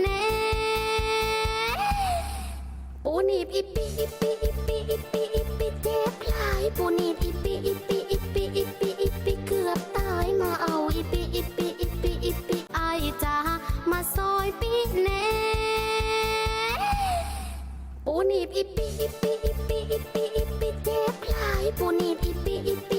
แน่ปูนีบอีปีอีปีอีปีอีปีอีปีเจ็บหลายปูนีบอีปีอีปีอีปีอีปีอีปีเกือบตายมาเอาอีปีอีปีอีปีอีปีไอจ้ามาซอยปีแน่ปูนีบอีปีอีปีอีปีอีปีอีปีเจ็บหลายปูนีบอีปีอีปี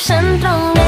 山中